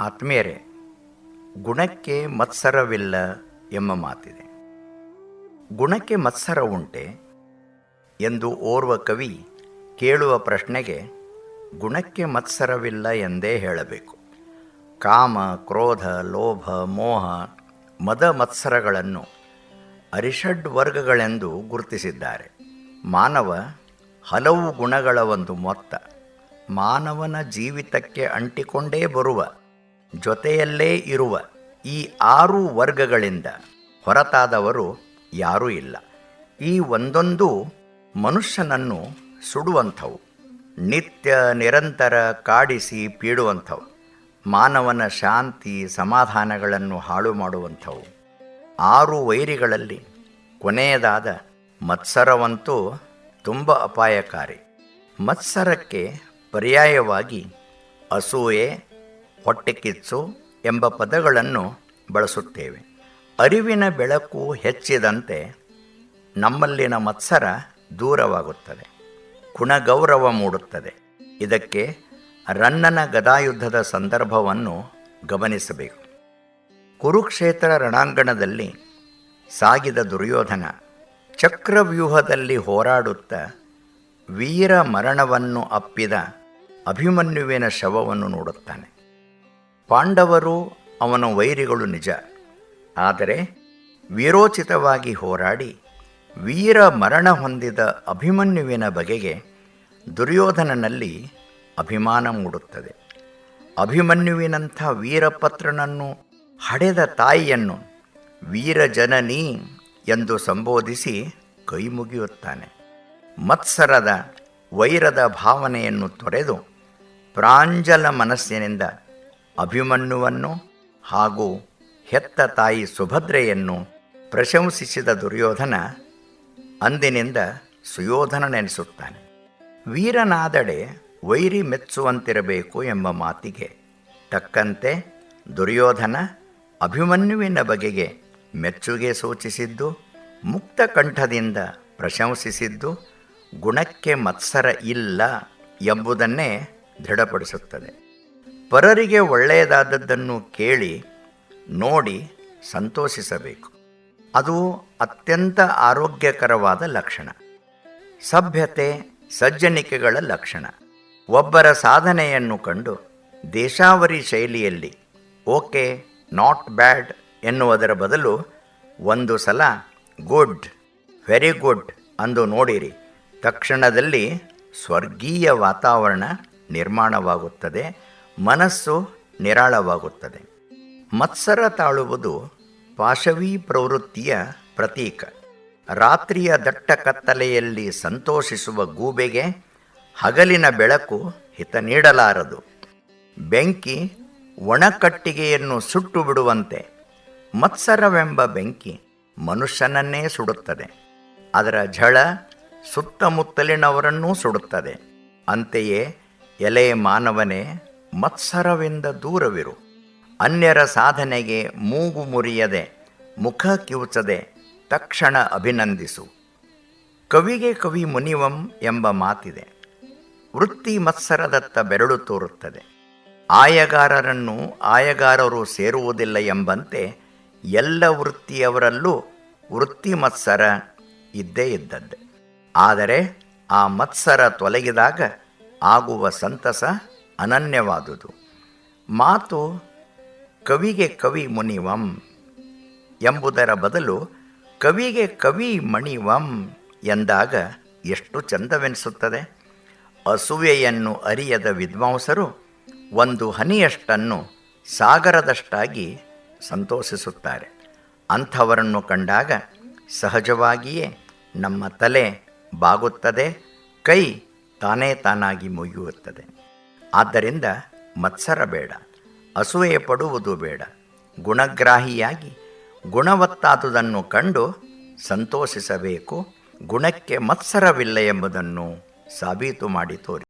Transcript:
ಆತ್ಮೀಯರೇ, ಗುಣಕ್ಕೆ ಮತ್ಸರವಿಲ್ಲ ಎಂಬ ಮಾತಿದೆ. ಗುಣಕ್ಕೆ ಮತ್ಸರ ಉಂಟೆ ಎಂದು ಓರ್ವ ಕವಿ ಕೇಳುವ ಪ್ರಶ್ನೆಗೆ ಗುಣಕ್ಕೆ ಮತ್ಸರವಿಲ್ಲ ಎಂದೇ ಹೇಳಬೇಕು. ಕಾಮ, ಕ್ರೋಧ, ಲೋಭ, ಮೋಹ, ಮದ ಮತ್ಸರಗಳನ್ನು ಅರಿಷಡ್ ವರ್ಗಗಳೆಂದು ಗುರುತಿಸಿದ್ದಾರೆ. ಮಾನವ ಹಲವು ಗುಣಗಳ ಒಂದು ಮೊತ್ತ. ಮಾನವನ ಜೀವಿತಕ್ಕೆ ಅಂಟಿಕೊಂಡೇ ಬರುವ ಜೊತೆಯಲ್ಲೇ ಇರುವ ಈ ಆರು ವರ್ಗಗಳಿಂದ ಹೊರತಾದವರು ಯಾರೂ ಇಲ್ಲ. ಈ ಒಂದೊಂದು ಮನುಷ್ಯನನ್ನು ಸುಡುವಂಥವು, ನಿತ್ಯ ನಿರಂತರ ಕಾಡಿಸಿ ಪೀಡುವಂಥವು, ಮಾನವನ ಶಾಂತಿ ಸಮಾಧಾನಗಳನ್ನು ಹಾಳು ಮಾಡುವಂಥವು. ಆರು ವೈರಿಗಳಲ್ಲಿ ಕೊನೆಯದಾದ ಮತ್ಸರವಂತೂ ತುಂಬ ಅಪಾಯಕಾರಿ. ಮತ್ಸರಕ್ಕೆ ಪರ್ಯಾಯವಾಗಿ ಅಸೂಯೆ ಹೊಟ್ಟೆಕಿಚ್ಚು ಎಂಬ ಪದಗಳನ್ನು ಬಳಸುತ್ತೇವೆ. ಅರಿವಿನ ಬೆಳಕು ಹೆಚ್ಚಿದಂತೆ ನಮ್ಮಲ್ಲಿನ ಮತ್ಸರ ದೂರವಾಗುತ್ತದೆ ಗುಣಗೌರವ ಮೂಡುತ್ತದೆ. ಇದಕ್ಕೆ ರನ್ನನ ಗದಾಯುದ್ಧದ ಸಂದರ್ಭವನ್ನು ಗಮನಿಸಬೇಕು. ಕುರುಕ್ಷೇತ್ರ ರಣಾಂಗಣದಲ್ಲಿ ಸಾಗಿದ ದುರ್ಯೋಧನ ಚಕ್ರವ್ಯೂಹದಲ್ಲಿ ಹೋರಾಡುತ್ತಾ ವೀರ ಮರಣವನ್ನು ಅಪ್ಪಿದ ಅಭಿಮನ್ಯುವಿನ ಶವವನ್ನು ನೋಡುತ್ತಾನೆ. ಪಾಂಡವರು ಅವನ ವೈರಿಗಳು ನಿಜ. ಆದರೆ ವೀರೋಚಿತವಾಗಿ ಹೋರಾಡಿ ವೀರ ಮರಣ ಹೊಂದಿದ ಅಭಿಮನ್ಯುವಿನ ಬಗೆಗೆ ದುರ್ಯೋಧನನಲ್ಲಿ ಅಭಿಮಾನ ಮೂಡುತ್ತದೆ. ಅಭಿಮನ್ಯುವಿನಂಥ ವೀರಪತ್ರನನ್ನು ಹಡೆದ ತಾಯಿಯನ್ನು ವೀರಜನನಿ ಎಂದು ಸಂಬೋಧಿಸಿ ಕೈ ಮುಗಿಯುತ್ತಾನೆ. ಮತ್ಸರದ ವೈರದ ಭಾವನೆಯನ್ನು ತೊರೆದು ಪ್ರಾಂಜಲ ಮನಸ್ಸಿನಿಂದ ಅಭಿಮನ್ಯುವನ್ನು ಹಾಗೂ ಹೆತ್ತ ತಾಯಿ ಸುಭದ್ರೆಯನ್ನು ಪ್ರಶಂಸಿಸಿದ ದುರ್ಯೋಧನ ಅಂದಿನಿಂದ ಸುಯೋಧನನೆನಿಸುತ್ತಾನೆ. ವೀರನಾದಡೆ ವೈರಿ ಮೆಚ್ಚುವಂತಿರಬೇಕು ಎಂಬ ಮಾತಿಗೆ ತಕ್ಕಂತೆ ದುರ್ಯೋಧನ ಅಭಿಮನ್ಯುವಿನ ಬಗೆಗೆ ಮೆಚ್ಚುಗೆ ಸೂಚಿಸಿದ್ದು, ಮುಕ್ತ ಕಂಠದಿಂದ ಪ್ರಶಂಸಿಸಿದ್ದು, ಗುಣಕ್ಕೆ ಮತ್ಸರ ಇಲ್ಲ ಎಂಬುದನ್ನೇ ದೃಢಪಡಿಸುತ್ತದೆ. ಪರರಿಗೆ ಒಳ್ಳೆಯದಾದದ್ದನ್ನು ಕೇಳಿ, ನೋಡಿ ಸಂತೋಷಿಸಬೇಕು. ಅದು ಅತ್ಯಂತ ಆರೋಗ್ಯಕರವಾದ ಲಕ್ಷಣ. ಸಭ್ಯತೆ, ಸಜ್ಜನಿಕೆಗಳ ಲಕ್ಷಣ. ಒಬ್ಬರ ಸಾಧನೆಯನ್ನು ಕಂಡು ದೇಶಾವರಿ ಶೈಲಿಯಲ್ಲಿ, ಓಕೆ, ನಾಟ್ ಬ್ಯಾಡ್ ಎನ್ನುವುದರ ಬದಲು ಒಂದು ಸಲ ಗುಡ್, ವೆರಿ ಗುಡ್ ಅಂದು ನೋಡಿರಿ. ತಕ್ಷಣದಲ್ಲಿ ಸ್ವರ್ಗೀಯ ವಾತಾವರಣ ನಿರ್ಮಾಣವಾಗುತ್ತದೆ. ಮನಸ್ಸು ನಿರಾಳವಾಗುತ್ತದೆ. ಮತ್ಸರ ತಾಳುವುದು ಪಾಶವೀ ಪ್ರವೃತ್ತಿಯ ಪ್ರತೀಕ. ರಾತ್ರಿಯ ದಟ್ಟ ಕತ್ತಲೆಯಲ್ಲಿ ಸಂತೋಷಿಸುವ ಗೂಬೆಗೆ ಹಗಲಿನ ಬೆಳಕು ಹಿತ ನೀಡಲಾರದು. ಬೆಂಕಿ ಒಣಕಟ್ಟಿಗೆಯನ್ನು ಸುಟ್ಟು ಬಿಡುವಂತೆ ಮತ್ಸರವೆಂಬ ಬೆಂಕಿ ಮನುಷ್ಯನನ್ನೇ ಸುಡುತ್ತದೆ. ಅದರ ಝಳ ಸುತ್ತಮುತ್ತಲಿನವರನ್ನೂ ಸುಡುತ್ತದೆ. ಅಂತೆಯೇ ಎಲೆ ಮಾನವನೇ ಮತ್ಸರವೆಂದ ದೂರವಿರು. ಅನ್ಯರ ಸಾಧನೆಗೆ ಮೂಗು ಮುರಿಯದೆ, ಮುಖ ಕಿವುಚದೆ ತಕ್ಷಣ ಅಭಿನಂದಿಸು. ಕವಿಗೆ ಕವಿ ಮುನಿವಂ ಎಂಬ ಮಾತಿದೆ. ವೃತ್ತಿ ಮತ್ಸರದತ್ತ ಬೆರಳು ತೋರುತ್ತದೆ. ಆಯಗಾರರನ್ನು ಆಯಗಾರರು ಸೇರುವುದಿಲ್ಲ ಎಂಬಂತೆ ಎಲ್ಲ ವೃತ್ತಿಯವರಲ್ಲೂ ವೃತ್ತಿ ಮತ್ಸರ ಇದ್ದೇ ಇದ್ದದ್ದೆ. ಆದರೆ ಆ ಮತ್ಸರ ತೊಲಗಿದಾಗ ಆಗುವ ಸಂತಸ ಅನನ್ಯವಾದುದು. ಮಾತು ಕವಿಗೆ ಕವಿ ಮುನಿವಂ ಎಂಬುದರ ಬದಲು ಕವಿಗೆ ಕವಿ ಮಣಿವಂ ಎಂದಾಗ ಎಷ್ಟು ಚಂದವೆನಿಸುತ್ತದೆ. ಅಸುವೆಯನ್ನು ಅರಿಯದ ವಿದ್ವಾಂಸರು ಒಂದು ಹನಿಯಷ್ಟನ್ನು ಸಾಗರದಷ್ಟಾಗಿ ಸಂತೋಷಿಸುತ್ತಾರೆ. ಅಂಥವರನ್ನು ಕಂಡಾಗ ಸಹಜವಾಗಿಯೇ ನಮ್ಮ ತಲೆ ಬಾಗುತ್ತದೆ, ಕೈ ತಾನೇ ತಾನಾಗಿ ಮುಗಿಯುತ್ತದೆ. ಆದ್ದರಿಂದ ಮತ್ಸರ ಬೇಡ, ಅಸೂಯೆ ಪಡುವುದು ಬೇಡ. ಗುಣಗ್ರಾಹಿಯಾಗಿ ಗುಣವತ್ತಾದುದನ್ನು ಕಂಡು ಸಂತೋಷಿಸಬೇಕು, ಗುಣಕ್ಕೆ ಮತ್ಸರವಿಲ್ಲ ಎಂಬುದನ್ನು ಸಾಬೀತು ಮಾಡಿ ತೋರಿ